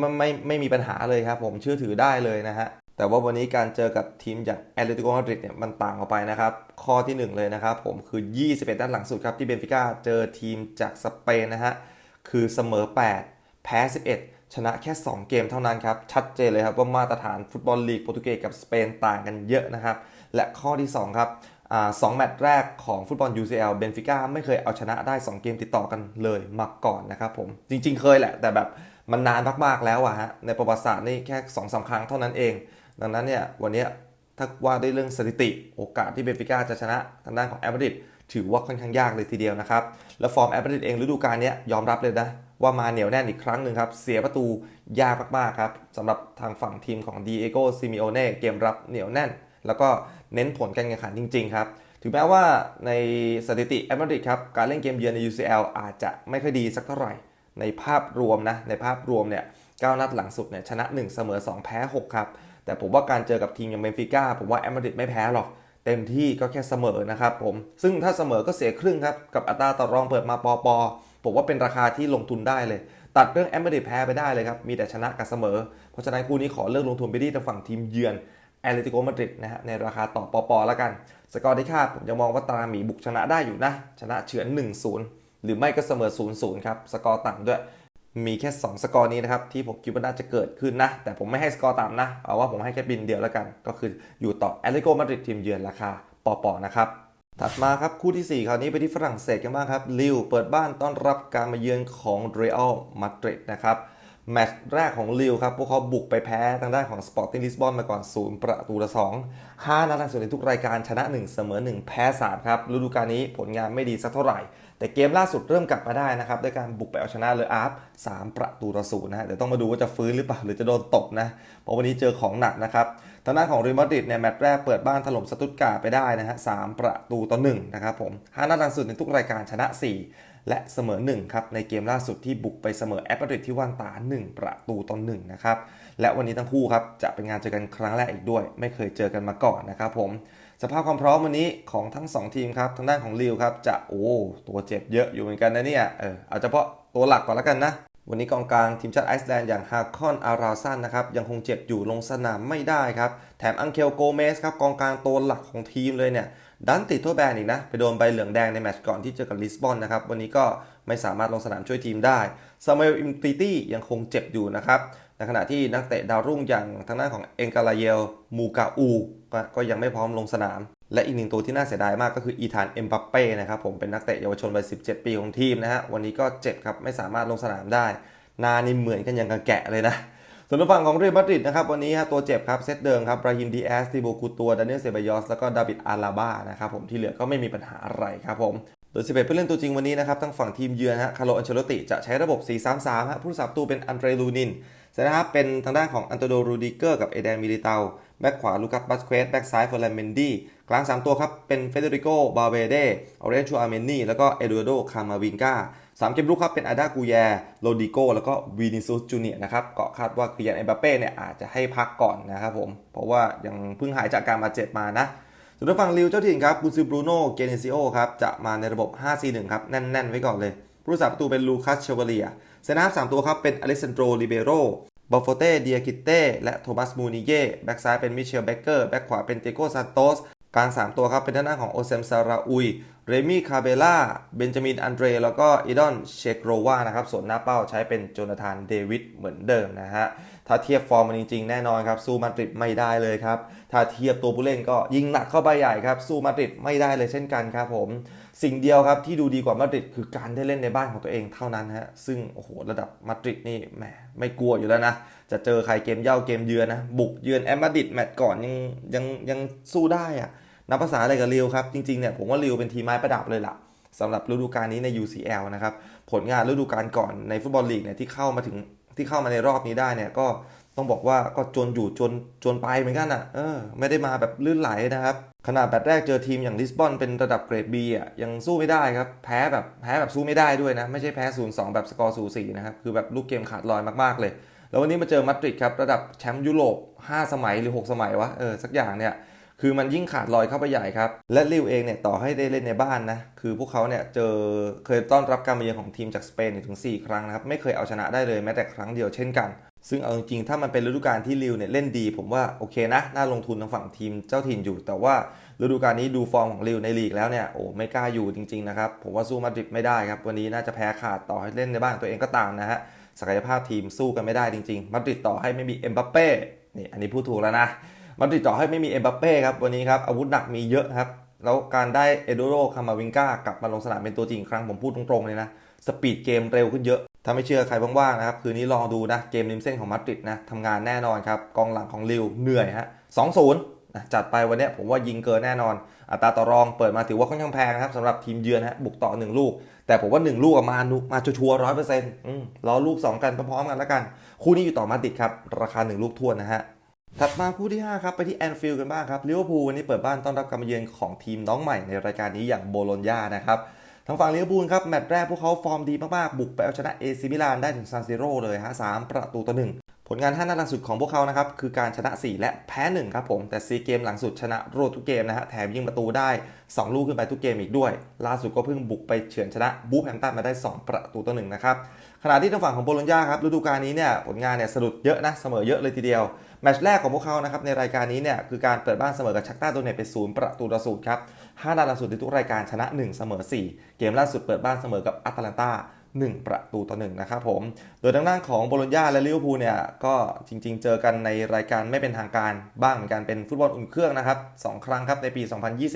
มันไม่ไม่มีปัญหาเลยครับผมเชื่อถือได้เลยนะฮะ แต่ว่าวันนี้การเจอกับทีมอย่างแอตเลติโกมาดริดเนี่ยมันต่างออกไปนะครับ ข้อทีหนึ่1 เลยนะครับผมคือ 21นัดหลังสุดครับที่เบนฟิก้าเจอทีมจากสเปนนะฮะ คือเสมอ 8 แพ้ 11 ชนะแค่ 2 เกมเท่านั้นครับ ชัดเจนเลยครับว่ามาตรฐานฟุตบอลลีกโปรตุเกสกับสเปนต่างกันเยอะนะครับ และข้อที่ 2 ครับสองแมตช์แรกของฟุตบอล UCL เบนฟิก้าไม่เคยเอาชนะได้ 2 เกมติดต่อกันเลยมาก่อนนะครับผมจริงๆเคยแหละแต่แบบ มันนานมากๆแล้วอะฮะในประวัติศาสตร์นี่แค่2อสาครั้งเท่านั้นเอง ดังนั้นเนี่ยวันนี้ถ้าว่าด้วยเรื่องสถิติโอกาสที่เบฟิก้าจะชนะทางด้านของแอตมาดริดถือว่าค่อนข้างยากเลยทีเดียวนะครับ และฟอร์มแอตมาดริดเองฤดูกาลนี้ยอมรับเลยนะว่ามาเหนียวแน่นอีกครั้งหนึ่งครับ เสียประตูยากมากๆครับสำหรับทางฝั่งทีมของดีเอโกซิมิโอเน่เกมรับเหนียวแน่น แล้วก็เน้นผลการแข่งขันจริงๆครับถึงแม้ว่าในสถิติแอตมาดริดครับการเล่นเกมเยือนใน UCL อาจจะไม่ค่อยดีสักเท่าไหร่ ในภาพรวมนะในภาพรวมเนี่ย9นัดหลังสุดเนี่ยชนะ 1 เสมอ 2 แพ้ 6 ครับ แต่ผมว่าการเจอกับทีมอย่างเบนฟิก้าผมว่าแอตมาดริดไม่แพ้หรอก เต็มที่ก็แค่เสมอนะครับผม ซึ่งถ้าเสมอก็เสียครึ่งครับ กับอัตราต่อรองเปิดมาปอปอผมว่าเป็นราคาที่ลงทุนได้เลย ตัดเรื่องแอตมาดริดแพ้ไปได้เลยครับ มีแต่ชนะกับเสมอ เพราะฉะนั้นคู่นี้ขอเลือกลงทุนไปที่ทางฝั่งทีมเยือนแอตเลติโกมาดริดนะฮะในราคาต่อปอปอแล้วกัน สกอร์ที่คาดผมยังมองว่าตาหมีบุกชนะได้อยู่นะชนะเฉือน1-0 หรือไม่ก็เสมอ0-0ครับ สกอร์ต่ำด้วย มีแค่ 2 สกอร์นี้นะครับ ที่ผมคิดว่าน่าจะเกิดขึ้นนะ แต่ผมไม่ให้สกอร์ต่ำนะ เอาว่าผมให้แค่บินเดียวแล้วกัน ก็คืออยู่ต่อแอตเลติโกมาดริดทีมเยือนราคาปอปอนะครับถัดมาครับ คู่ที่ 4 คราวนี้ไปที่ฝรั่งเศสกันบ้างครับ ลิวเปิดบ้านต้อนรับการมาเยือนของเรอัลมาดริดนะครับแมตช์แรกของลิวครับ พวกเขาบุกไปแพ้ทางด้านของสปอร์ติ้งลิสบอนมาก่อน 0 ประตูละ2 5นัดล่าสุดในทุกรายการชนะ 1 เสมอ 1 แพ้ 3 ครับ ฤดูกาลนี้ผลงานไม่ดีสักเท่าไหร่ แต่เกมล่าสุดเริ่มกลับมาได้นะครับด้วยการบุกไปเอาชนะเลออาร์ฟ3ประตูต่อศูนย์นะฮะเดี๋ยวต้องมาดูว่าจะฟื้นหรือเปล่าหรือจะโดนตบนะ เพราะวันนี้เจอของหนักนะครับทางด้านของเรอัลมาดริดเนี่ยแมตช์แรกเปิดบ้านถล่มสตุตการ์ไปได้นะฮะสามประตูต่อ1นะครับผม5นัดล่าสุดในทุกรายการชนะ 4และเสมอ1ครับในเกมล่าสุดที่บุกไปเสมอแอตมาดริดที่ว่านตา 1 ประตูต่อ1นะครับ และวันนี้ทั้งคู่ครับจะเป็นงานเจอกันครั้งแรกอีกด้วย ไม่เคยเจอกันมาก่อนนะครับผมสภาพความพร้อมวันนี้ของทั้ง 2 ทีมครับทางด้านของลิวครับจะโอ้ตัวเจ็บเยอะอยู่เหมือนกันนะเนี่ยเออเอาเฉพาะตัวหลักก่อนแล้วกันนะ วันนี้กองกลางทีมชาติไอซ์แลนด์อย่างฮาคอนอาราซันนะครับยังคงเจ็บอยู่ลงสนามไม่ได้ครับ แถมอังเคลโกเมสครับกองกลางตัวหลักของทีมเลยเนี่ยดันติดโทษแบนอีกนะ ไปโดนใบเหลืองแดงในแมตช์ก่อนที่เจอกับลิสบอนนะครับ วันนี้ก็ไม่สามารถลงสนามช่วยทีมได้ซามูเอลอิมติตี้ยังคงเจ็บอยู่นะครับ ในขณะที่นักเตะดาวรุ่งอย่างทางด้านของเอ็งกาลาเยลมูกาอูก็ยังไม่พร้อมลงสนาม และอีกหนึ่งตัวที่น่าเสียดายมากก็คืออีธานเอ็มบัปเป้นะครับผมเป็นนักเตะเยาวชนวัย 17 ปีของทีมนะฮะวันนี้ก็เจ็บครับไม่สามารถลงสนามได้ นานี่เหมือนกันอย่างกับแกะเลยนะส่วนฝั่งของเรอัลมาดริดนะครับวันนี้ฮะตัวเจ็บครับเซตเดิมครับบราฮิมดีแอสติโบกูตัวดานิเอลเซบายอสแล้วก็ดาวิดอาลาบ้านะครับผมที่เหลือก็ไม่มีปัญหาอะไรครับผม โดย 11 ผู้เล่นตัวจริงวันนี้นะครับทั้งฝั่งทีมเยือนฮะคาร์โลอันเชโลติจะใช้ระบบ 4-3-3 ฮะผู้รักษาประตูเป็นอันเดรลูนินเสร็จนะครับเป็นทางด้านของอันโตโดรูดิเกอร์กับเอเดนมิลิเตาแบ็กขวาลูคัสบัสเควสแบ็กซ้ายเฟอร์แลนเมนดี้กลาง 3 ตัวครับ เป็นเฟเดริโกบาเวเดออเรนชูอาเมนี่แล้วก็เอดูโดคามาวินกาสามเกมลุกครับ เป็นอาดากูแยโรดิโกแล้วก็วีนิซุสจูเนียนะครับก็คาดว่าคือยันเอ็มบัปเป้เนี่ยอาจจะให้พักก่อนนะครับผม เพราะว่ายังเพิ่งหายจากการบาดเจ็บมานะ ส่วนทางฝั่งลิวเจ้าถิ่นครับบูซิบรูโน่เกเนซิโอครับจะมาในระบบ 5-4-1 ครับ แน่น ๆ ไว้ก่อนเลย ผู้รักษาประตูเป็นลูคัสเชวเลียเซนาฟสามตัวครับเป็นอเล็กซานโดริเบโรบอฟโฟเต้เดียกิเต้และโทมัสมูนิเย่แบ็กซ้ายเป็นมิเชลเบเกอร์แบ็กขวาเป็นเตโกซานโตสกลาง 3 ตัวครับ เป็นด้านหน้าของโอเซมซาราอุย เรมี่คาเบล่า เบนจามิน อันเดร แล้วก็อีดอน เชโกรวานะครับ ส่วนหน้าเป้าใช้เป็นโจนาธาน เดวิด เหมือนเดิมนะฮะ ถ้าเทียบฟอร์มมันจริงๆ แน่นอนครับสู้มาดริดไม่ได้เลยครับ ถ้าเทียบตัวผู้เล่นก็ยิงหนักเข้าไปใหญ่ครับสู้มาดริดไม่ได้เลยเช่นกันครับผม สิ่งเดียวครับที่ดูดีกว่ามาดริดคือการได้เล่นในบ้านของตัวเองเท่านั้นฮะซึ่งโอ้โหระดับมาดริดนี่แหมไม่กลัวอยู่แล้วนะ จะเจอใครเกมเย่าเกมเยือนนะ บุกเยือนแอมมาดริดแมตช์ก่อนยังยังยังสู้ได้อะนับภาษาอะไรกับริวครับจริงๆเนี่ยผมว่าริวเป็นทีมไม้ประดับเลยล่ะสำหรับฤดูกาลนี้ใน UCL นะครับผลงานฤดูกาลก่อนในฟุตบอลลีกเนี่ยที่เข้ามาถึง ที่เข้ามาในรอบนี้ได้เนี่ยก็ต้องบอกว่าก็จนอยู่จนจนไปเหมือนกันอะเออไม่ได้มาแบบลื่นไหลนะครับ ขนาดแบตแรกเจอทีมอย่างลิสบอนเป็นระดับเกรด B อะยังสู้ไม่ได้ครับ แพ้แบบแพ้แบบสู้ไม่ได้ด้วยนะ ไม่ใช่แพ้ 0-2 แบบสกอร์สูสีนะครับ คือแบบลูกเกมขาดลอยมากๆเลย แล้ววันนี้มาเจอมาดริดครับ ระดับแชมป์ยุโรป 5 สมัยหรือ 6 สมัยวะเออสักอย่างเนี่ย คือมันยิ่งขาดลอยเข้าไปใหญ่ครับ และลิวเองเนี่ยต่อให้ได้เล่นในบ้านนะ คือพวกเขาเนี่ยเจอเคยต้อนรับการมาเยือนของทีมจากสเปนถึง 4 ครั้งนะครับ ไม่เคยเอาชนะได้เลยแม้แต่ครั้งเดียวเช่นกัน ซึ่งเอาจริงๆถ้ามันเป็นฤดูกาลที่ลิวเนี่ยเล่นดี ผมว่าโอเคนะ น่าลงทุนทางฝั่งทีมเจ้าถิ่นอยู่ แต่ว่าฤดูกาลนี้ดูฟอร์มของลิวในลีกแล้วเนี่ยโอ้ไม่กล้าอยู่จริงๆนะครับ ผมว่าสู้มาดริดไม่ได้ครับ วันนี้น่าจะแพ้ขาดต่อให้เล่นในบ้านตัวเองก็ตามนะฮะ ศักยภาพทีมสู้กันไม่ได้จริง ๆ มาดริดต่อให้ไม่มีเอ็มบัปเป้ นี่อันนี้พูดถูกแล้วนะ มาดริดต่อให้ไม่มีเอ็มบัปเป้ครับวันนี้ครับอาวุธหนักมีเยอะครับ แล้วการได้เอโดโรคามาวิงกากลับมาลงสนามเป็นตัวจริงครั้งผมพูดตรงๆเลยนะสปีดเกมเร็วขึ้นเยอะ ถ้าไม่เชื่อใครว่างๆนะครับคืนนี้ลองดูนะเกมริมเส้นของมาดริดนะทำงานแน่นอนครับกองหลังของลิวเหนื่อยฮะ2-0นะจัดไปวันนี้ผมว่ายิงเกินแน่นอน อัตราต่อรองเปิดมาถือว่าค่อนข้างแพงนะครับสำหรับทีมเยือนฮะบุกต่อ 1 ลูก แต่ผมว่า 1 ลูกอะมามาชัวร์ร้อยเปอร์เซ็นต์รอลูก 2 กันพร้อมๆกันแล้วกัน คู่นี้อยู่ต่อมาดริดครับ ราคา 1 ลูกทวนนะฮะ ถัดมาคู่ที่ 5 ครับ ไปที่แอนฟิลด์กันบ้างครับลิเวอร์พูลวันนี้เปิดบ้านต้อนรับการมาเยือนของทีมน้องใหม่ในรายการนี้อย่างโบโลญญานะครับทางฝั่งลิเวอร์พูลครับ แมตช์แรกพวกเขาฟอร์มดีมากๆ บุกไปเอาชนะเอซิมิลานได้ถึงซานซิโร่เลยฮะสามประตูต่อหนึ่งผลงาน 5 นัดหลังสุดของพวกเขานะครับ คือการชนะ 4 และแพ้ 1 ครับผม แต่ 4 เกมหลังสุดชนะรวดทุกเกมนะฮะ แถมยิงประตูได้ 2 ลูกขึ้นไปทุกเกมอีกด้วย ล่าสุดก็เพิ่งบุกไปเฉือนชนะบูฟแฮมตันมาได้ 2 ประตูต่อหนึ่งนะครับ ขณะที่ทางฝั่งของโบโลญญาครับฤดูกาลนี้เนี่ยผลงานเนี่ยสะดุดเยอะนะเสมอเยอะเลยทีเดียว แมตช์แรกของพวกเขานะครับในรายการนี้เนี่ยคือการเปิดบ้านเสมอกับชักต้าโดเนตไปศูนย์ประตูต่อศูนย์ครับห้านัดล่าสุดในทุกรายการชนะ 1 เสมอ 4 เกมล่าสุดเปิดบ้านเสมอกับอัตแลนตา1 ประตูต่อ1นะครับผม โดยทางด้านของโบโลญญาและลิเวอร์พูลเนี่ยก็จริงๆ เจอกันในรายการไม่เป็นทางการบ้างเหมือนกันเป็นฟุตบอลอุ่นเครื่องนะครับสองครั้งครับในปี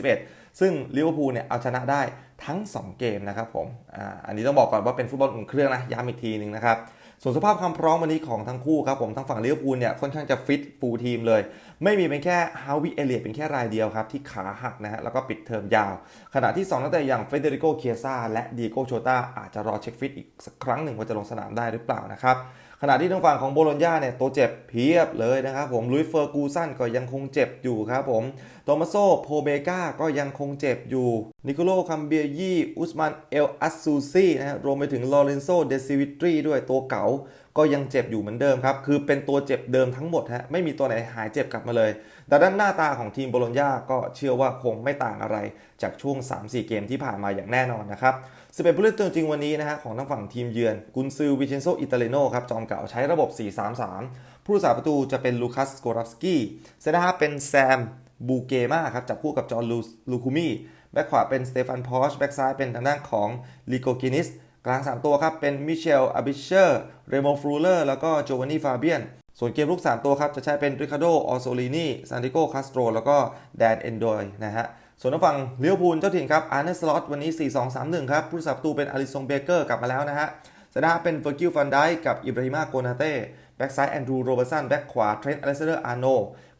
2021 ซึ่งลิเวอร์พูลเนี่ยเอาชนะได้ ทั้ง 2 เกมนะครับผมอ่าอันนี้ต้องบอกก่อนว่าเป็นฟุตบอลอุ่นเครื่องนะย้ำอีกทีหนึ่งนะครับส่วนสภาพความพร้อมวันนี้ของทั้งคู่ครับผมทั้งฝั่งลิเวอร์พูลเนี่ยค่อนข้างจะฟิตฟูลทีมเลย ไม่มีเป็นแค่ฮาวิเอเลียเป็นแค่รายเดียวครับ ที่ขาหักนะฮะแล้วก็ปิดเทอมยาว ขณะที่ 2 นักเตะอย่างเฟเดริโกเคียซาและดีโกโชตาอาจจะรอเช็คฟิตอีกสักครั้งหนึ่งว่าจะลงสนามได้หรือเปล่านะครับ ขณะที่ทางฝั่งของโบโลญญาเนี่ยตัวเจ็บเพียบเลยนะครับผมลุยเฟอร์กูสันก็ยังคงเจ็บอยู่ครับผมโตมาโซโพเบกาก็ยังคงเจ็บอยู่นิโคโลคัมเบียยี่อุสมันเอลอัสซูซี่นะฮะรวมไปถึงลอเรนโซเดซิวิตรีด้วยตัวเก๋าก็ยังเจ็บอยู่เหมือนเดิมครับ คือเป็นตัวเจ็บเดิมทั้งหมดฮะ ไม่มีตัวไหนหายเจ็บกลับมาเลย แต่ด้านหน้าตาของทีมโบโลญญาก็เชื่อว่าคงไม่ต่างอะไรจากช่วง 3-4 เกมที่ผ่านมาอย่างแน่นอนนะครับ สิเป็นผู้เล่นตัวจริงวันนี้นะฮะของทางฝั่งทีมเยือน กุนซือวิเชนโซอิตาเลโนครับจอมเก่าใช้ระบบ 4-3-3 ผู้รักษาประตูจะเป็นลูคัสโกรับสกี้เซนเตอร์ฮาเป็นแซมบูเกมาครับจับคู่กับจอร์ลูลูคูมี่แบ็คขวาเป็นสเตฟานพอชแบ็คซ้ายเป็นทางด้านของลิโกกินิสกลาง 3 ตัวครับ เป็นมิเชลอาบิเชอร์เรโมฟรูเลอร์แล้วก็โจวานนี่ฟาเบียนส่วนเกมลุก 3 ตัวครับ จะใช้เป็นริคาโดออโซลินีซานติโกคาสโตรแล้วก็แดนเอนโดยนะฮะ ส่วนทางฝั่งเลิเวพูลเจ้าถิ่นครับอาร์เนสลอตวันนี้ 4-2-3-1 ครับ ผู้รักษาประตูเป็นอาริซงเบเกอร์กลับมาแล้วนะฮะสนาเป็นเฟอร์กิลฟันได้กับอิบราฮิมาโกนาเต้แบ็กซ้ายแอนดรูโรเบอร์สันแบ็กขวาเทรนต์อเล็กซานเดอร์อาร์โน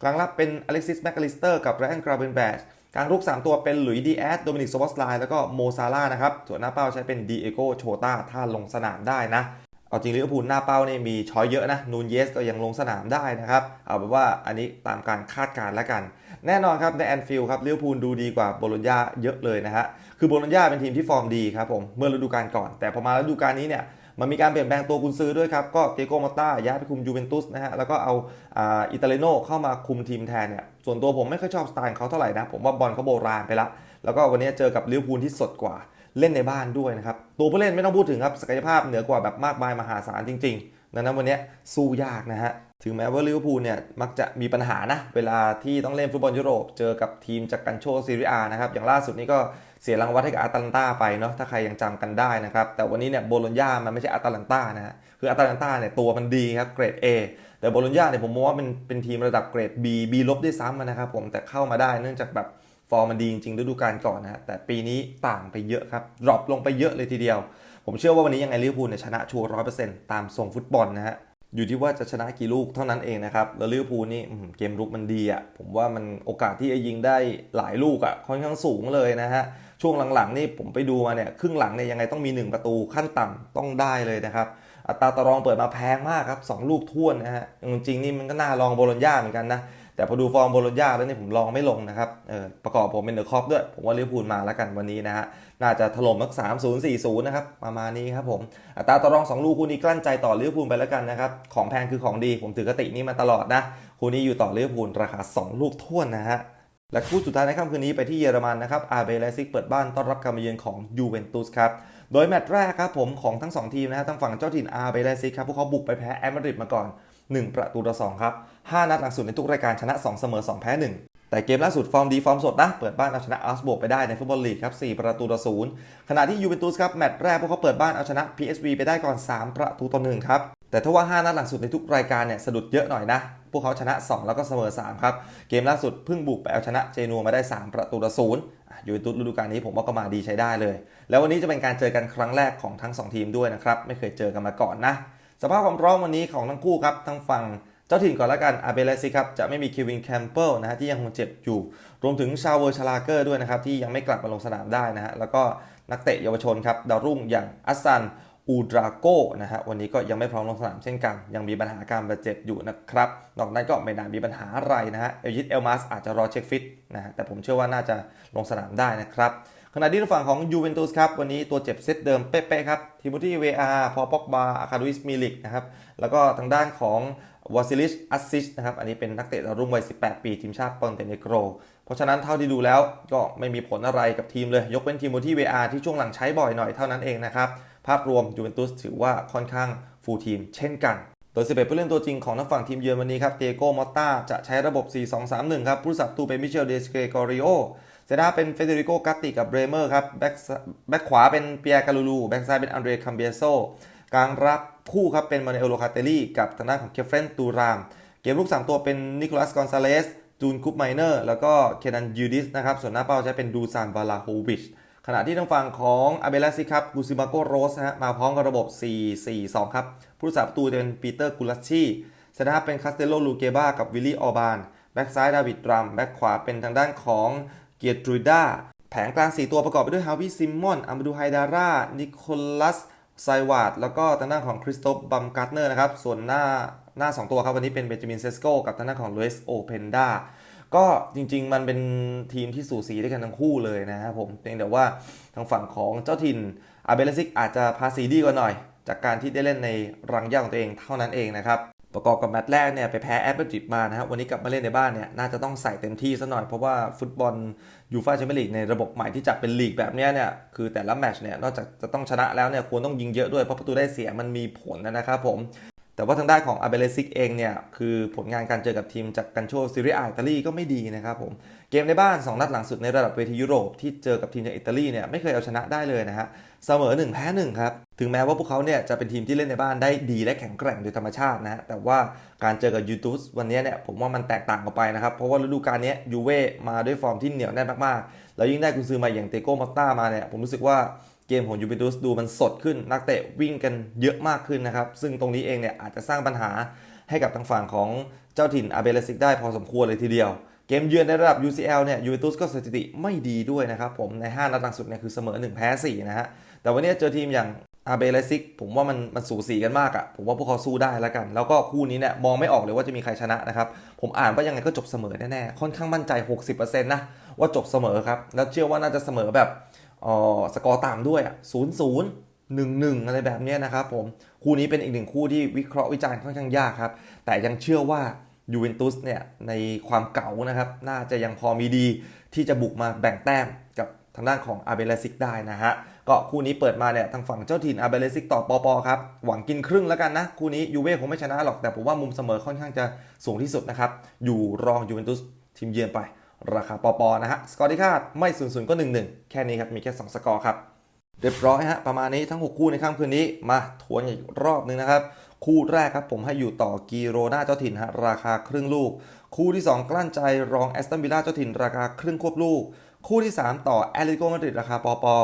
กลางรับเป็นอเล็กซิสแมคคาลิสเตอร์กับไรอันกราเบนแบชกลางรุก 3 ตัวเป็นหลุยส์ดีแอสโดมินิกโซบอสไลแล้วก็โมซาร่านะครับส่วนหน้าเป้าใช้เป็นดีเอโกโชตาถ้าลงสนามได้นะ เอาจริงลิเวอร์พูลหน้าเป้านี่มีช้อยเยอะนะนูนเยสก็ยังลงสนามได้นะครับเอาเป็นว่าอันนี้ตามการคาดการณ์แล้วกัน แน่นอนครับในแอนฟิลด์ครับลิเวอร์พูลดูดีกว่าโบโลญญาเยอะเลยนะฮะคือโบโลญญาเป็นทีมที่ฟอร์มดีครับผมเมื่อฤดูกาลก่อน แต่พอมาฤดูกาลนี้เนี่ยมันมีการเปลี่ยนแปลงตัวกุนซือด้วยครับ ก็เกโกมาต้าย้ายไปคุมยูเวนตุสนะฮะ แล้วก็เอาอ่าอิตาเลโนเข้ามาคุมทีมแทนเนี่ย ส่วนตัวผมไม่ค่อยชอบสไตล์ของเขาเท่าไหร่นะ ผมว่าบอลเขาโบราณไปละ แล้วก็วันนี้เจอกับลิเวอร์พูลที่สดกว่า เล่นในบ้านด้วยนะครับ ตัวผู้เล่นไม่ต้องพูดถึงครับศักยภาพเหนือกว่าแบบมากมายมหาศาลจริงๆดังนั้นวันนี้สู้ยากนะฮะถึงแม้ว่าลิเวอร์พูลเนี่ยมักจะมีปัญหานะ เวลาที่ต้องเล่นฟุตบอลยุโรป เจอกับทีมจากกันโชซีรีอานะครับ อย่างล่าสุดนี้ก็เสียรางวัลให้กับอาตาลันตาไปเนาะถ้าใครยังจำกันได้นะครับ แต่วันนี้เนี่ยโบโลญญามันไม่ใช่อาตาลันตานะฮะคืออาตาลันตาเนี่ยตัวมันดีครับเกรด A แต่โบโลญญาเนี่ยผมมองว่าเป็นเป็นทีมระดับเกรด B B ลบด้วยซ้ำนะครับผมแต่เข้ามาได้เนื่องจากแบบ ฟอร์มมันดีจริงๆฤดูกาลก่อนนะแต่ปีนี้ต่างไปเยอะครับดรอปลงไปเยอะเลยทีเดียว ผมเชื่อว่าวันนี้ยังไงลิเวอร์พูลเนี่ยชนะชัวร์ร้อยเปอร์เซ็นต์ตามทรงฟุตบอลนะฮะอยู่ที่ว่าจะชนะกี่ลูกเท่านั้นเองนะครับ แล้วลิเวอร์พูลนี่เกมรุกมันดีอะ ผมว่ามันโอกาสที่จะยิงได้หลายลูกอะ ค่อนข้างสูงเลยนะฮะ ช่วงหลังๆนี่ผมไปดูมาเนี่ย ครึ่งหลังเนี่ยยังไงต้องมี 1 ประตูขั้นต่ำต้องได้เลยนะครับ อัตราต่อรองเปิดมาแพงมากครับสองลูกท้วนนะฮะ จริงๆนี่มันก็น่าลองโบโลญญาเหมือนกันนะ แต่พอดูฟอร์มโบโลญญาแล้วเนี่ยผมลองไม่ลงนะครับเออประกอบผมเป็นเดอะคอปด้วย ผมว่าลิเวอร์พูลมาแล้วกันวันนี้นะฮะ น่าจะถล่มสักสามศูนย์สี่ศูนย์นะครับ ประมาณนี้ครับผม อัตราต่อรอง2ลูกคู่นี้กลั้นใจต่อลิเวอร์พูลไปแล้วกันนะครับ ของแพงคือของดี ผมถือกตินี้มาตลอดนะ คู่นี้อยู่ต่อลิเวอร์พูลราคา2ลูกท้วนนะฮะและคู่สุดท้ายในค่ำคืนนี้ไปที่เยอรมันนะครับอาเบเลซิกเปิดบ้านต้อนรับการมาเยือนของยูเวนตุสครับโดยแมตช์แรกครับผมของทั้ง 2 ทีมนะฮะทางฝั่งเจ้าถิ่นอาเบเลซิกครับพวกเขาบุกไปแพ้แอตมาดริดมาก่อน 1 ประตูต่อ2ครับ 5 นัดหลังสุดในทุกรายการชนะ 2 เสมอ 2 แพ้ 1แต่เกมล่าสุดฟอร์มดีฟอร์มสดนะ เปิดบ้านเอาชนะอัลสบวกไปได้ในฟุตบอลลีกครับ 4 ประตูต่อ0ขณะที่ยูเวนตุสครับ แมตช์แรกพวกเขาเปิดบ้านเอาชนะ PSV ไปได้ก่อน 3 ประตูต่อ1ครับ แต่ถ้าว่า 5 นัดหลังสุดในทุกรายการเนี่ยสะดุดเยอะหน่อยนะ พวกเขาชนะ 2 แล้วก็เสมอ 3 ครับ เกมล่าสุดเพิ่งบุกไปเอาชนะเจนัวมาได้ 3 ประตูต่อศูนย์ยูเวนตุสฤดูกาลนี้ผมว่าก็มาดีใช้ได้เลย แล้ววันนี้จะเป็นการเจอกันครั้งแรกของทั้ง 2 ทีมด้วยนะครับไม่เคยเจอกันมาก่อนนะ สภาพความพร้อมวันนี้ของทั้งคู่ครับทั้งฝั่งเจ้าถิ่นก่อนละกันอาเบเลซิครับจะไม่มีคิวินแคมเปิลนะฮะที่ยังคงเจ็บอยู่ รวมถึงชาวเวอร์ชลาเกอร์ด้วยนะครับที่ยังไม่กลับมาลงสนามได้นะฮะแล้วก็นักเตะเยาวชนครับดาวรุ่งอย่างอัสซันอูดราโกนะฮะวันนี้ก็ยังไม่พร้อมลงสนามเช่นกัน ยังมีปัญหาการบาดเจ็บอยู่นะครับนอกนั้นก็ไม่น่ามีปัญหาอะไรนะฮะเอลยิตเอลมัสอาจจะรอเช็คฟิตนะฮะแต่ผมเชื่อว่าน่าจะลงสนามได้นะครับ ขณะที่ทางฝั่งของยูเวนตุสครับ วันนี้ตัวเจ็บเซตเดิมเป๊ะๆครับทิโมธีเวอาร์พอปอกบาอาคาดุิสมิลิกนะครับ แล้วก็ทางด้านของวาซิลิชอัสซิชนะครับ อันนี้เป็นนักเตะดาวรุ่งวัย 18 ปี ทีมชาติปอนเตเนโกร เพราะฉะนั้นเท่าที่ดูแล้วก็ไม่มีผลอะไรกับทีมเลย ยกเว้นทีโมธีเวอาร์ที่ช่วงหลังใช้บ่อยหน่อยเท่านั้นเองนะครับ ภาพรวมยูเวนตุสถือว่าค่อนข้างฟูลทีม เช่นกันโดย 11 ผู้เล่นตัวจริงของทั้งฝั่งทีมเยือนวันนี้ครับ เตโก้มอตตาจะใช้ระบบ 4-2-3-1 ครับ ผู้สับตูเป็นมิเชล เดสเกกอริโอ เซด้าเป็นเฟเดริโกกัตติกับเบรเมอร์ครับแบ็กแบ็กขวาเป็นเปียร์กาลูลูแบ็กซ้ายเป็นอันเดรคัมเบียโซกลางรับคู่ครับเป็นมาเนโอโลคาเตลี่กับทางด้านของเคฟเฟรนตูราม เกมลูก 3 ตัวเป็นนิโคลัสกอนซาเลสจูนคุปไมเนอร์ แล้วก็เคนันยูดิสนะครับ ส่วนหน้าเป้าใช้เป็นดูซานวาลาโฮวิชขณะที่ทางฝั่งของอาเบลซิครับกูซิมาโกโรสนะฮะมาพร้อมกับระบบ 4-4-2 ครับ ผู้รักษาประตูจะเป็นปีเตอร์กุลัชชีเซนทร์เป็นคาสเตโลลูเกบากับวิลลี่ออบาน แบ็กซ้ายดาวิดรัม แบ็กขวาเป็นทางด้านของ เกียร์ดรูด้าแผงกลาง 4 ตัวประกอบไปด้วยฮาวิซิมมอนอามาดูไฮดาร่านิโคลัสไซวาดแล้วก็ทางด้านของคริสโตฟบัมการ์เนอร์นะครับ ส่วนหน้าหน้า 2 ตัวครับ วันนี้เป็นเบนจามินเซสโกกับทางด้านของลุยส์โอเพนดาก็จริงๆ มันเป็นทีมที่สูสีด้วยกันทั้งคู่เลยนะครับผมเพียงแต่ว่าทางฝั่งของเจ้าถิ่นอาเบลซิกอาจจะพาสีดีกว่าหน่อย จากการที่ได้เล่นในรังย่าของตัวเองเท่านั้นเองนะครับ ประกอบกับแมตช์แรกเนี่ยไปแพ้แอตเลติกมานะครับวันนี้กลับมาเล่นในบ้านเนี่ยน่าจะต้องใส่เต็มที่ซะหน่อยเพราะว่าฟุตบอลยูฟ่าแชมเปี้ยนลีกในระบบใหม่ที่จัดเป็นลีกแบบนี้เนี่ยคือแต่ละแมตช์เนี่ยนอกจากจะต้องชนะแล้วเนี่ยควรต้องยิงเยอะด้วยเพราะประตูได้เสียมันมีผลนะครับผม แต่ว่าทางด้านของอาเบเลซิกเองเนี่ยคือผลงานการเจอกับทีมจากกันโชซีเรียอิตาลีก็ไม่ดีนะครับผม เกมในบ้าน 2 นัดหลังสุดในระดับเวทียุโรปที่เจอกับทีมจากอิตาลีเนี่ยไม่เคยเอาชนะได้เลยนะฮะเสมอ 1 แพ้ 1 ครับ ถึงแม้ว่าพวกเขาเนี่ยจะเป็นทีมที่เล่นในบ้านได้ดีและแข็งแกร่งโดยธรรมชาตินะฮะแต่ว่าการเจอกับยูทูสวันนี้เนี่ยผมว่ามันแตกต่างออกไปนะครับเพราะว่าฤดูกาลนี้ยูเว่มาด้วยฟอร์มที่เหนียวแน่นมากๆแล้วยิ่งได้กุนซือมาอย่างเตโก้มอตต้ามาเนี่ยผมรู้สึกว่า เกมของยูเวนตุสดูมันสดขึ้น นักเตะวิ่งกันเยอะมากขึ้นนะครับ ซึ่งตรงนี้เองเนี่ยอาจจะสร้างปัญหาให้กับทางฝั่งของเจ้าถิ่นอาเบเลซิกได้พอสมควรเลยทีเดียว เกมเยือนในระดับ UCL เนี่ยยูเวนตุสก็สถิติไม่ดีด้วยนะครับผมใน 5 นัดหลังสุดเนี่ยคือเสมอ 1 แพ้ 4 นะฮะแต่วันนี้เจอทีมอย่างอาเบเลซิกผมว่ามันมันสูสีกันมากอะ่ะผมว่าพวกเขาสู้ได้แล้วกัน แล้วก็คู่นี้เนี่ยมองไม่ออกเลยว่าจะมีใครชนะนะครับ ผมอ่านว่ายังไงก็จบเสมอแน่ๆค่อนข้างมั่นใจ 60%นะว่าจบเสมอครับแล้วเชื่อว่าน่าจะเสมอแบบ สกอร์ต่ำด้วยอะ0 0 1 1อะไรแบบนี้นะครับผม คู่นี้เป็นอีกหนึ่งคู่ที่วิเคราะห์วิจารณ์ค่อนข้างยากครับ แต่ยังเชื่อว่ายูเวนตุสเนี่ยในความเก่านะครับ น่าจะยังพอมีดีที่จะบุกมาแบ่งแต้มกับทางด้านของอาเบเลซิกได้นะฮะก็คู่นี้เปิดมาเนี่ยทางฝั่งเจ้าถิ่นอาเบเลซิกต่อปอปอครับ หวังกินครึ่งแล้วกันนะ คู่นี้ยูเว่คงไม่ชนะหรอกแต่ผมว่ามุมเสมอค่อนข้างจะสูงที่สุดนะครับ อยู่รองยูเวนตุสทีมเยือนไป ราคาปอปอนะฮะ สกอร์ที่คาดไม่0 0ก็1 1แค่นี้ครับ มีแค่ 2 สกอร์ครับ เรียบร้อยฮะ ประมาณนี้ทั้ง 6 คู่ในค่ำคืนนี้ มาทวนอีกรอบนึงนะครับ คู่แรกครับผมให้อยู่ต่อกีโรนาเจ้าถิ่นฮะ ราคาครึ่งลูก คู่ที่ 2 กลั้นใจรองแอสตันวิลล่าเจ้าถิ่นราคาครึ่งควบลูก คู่ที่ 3 ต่อแอตเลติโกมาดริดราคาปอปอ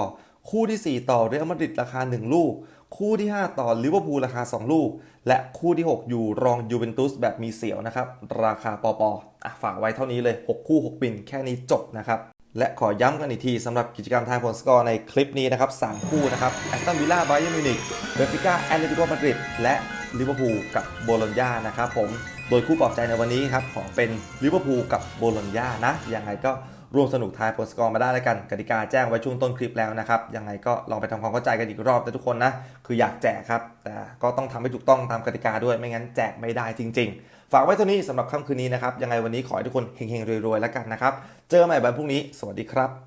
คู่ที่ 4 ต่อเรอัลมาดริดราคา 1 ลูก คู่ที่ 5 ต่อลิเวอร์พูลราคา 2 ลูก และคู่ที่ 6 อยู่รองยูเวนตุสแบบมีเสียวนะครับ ราคาปอปออะฝากไว้เท่านี้เลย 6 คู่ 6 ปินแค่นี้จบนะครับ และขอย้ำกันอีกทีสำหรับกิจกรรมทายผลสกอร์ในคลิปนี้นะครับ 3 คู่นะครับแอสตันวิลล่าไบเอร์มิวนิกเบฟิก้าแอตเลติโกมาดริดและลิเวอร์พูลกับโบโลญญานะครับผมโดยคู่ปลอบใจในวันนี้ครับ ของเป็นลิเวอร์พูลกับโบโลญญานะยังไงก็ ร่วมสนุกทายผลสกอร์มาได้แล้วกันกติกาแจ้งไว้ช่วงต้นคลิปแล้วนะครับยังไงก็ลองไปทำความเข้าใจกันอีกรอบนะทุกคนนะคืออยากแจกครับ แต่ก็ต้องทำให้ถูกต้องตามกติกาด้วยไม่งั้นแจกไม่ได้จริง ๆ ฝากไว้เท่านี้สำหรับค่ำคืนนี้นะครับยังไงวันนี้ขอให้ทุกคนเฮงๆรวยๆแล้วกันนะครับเจอกันใหม่วันพรุ่งนี้ สวัสดีครับ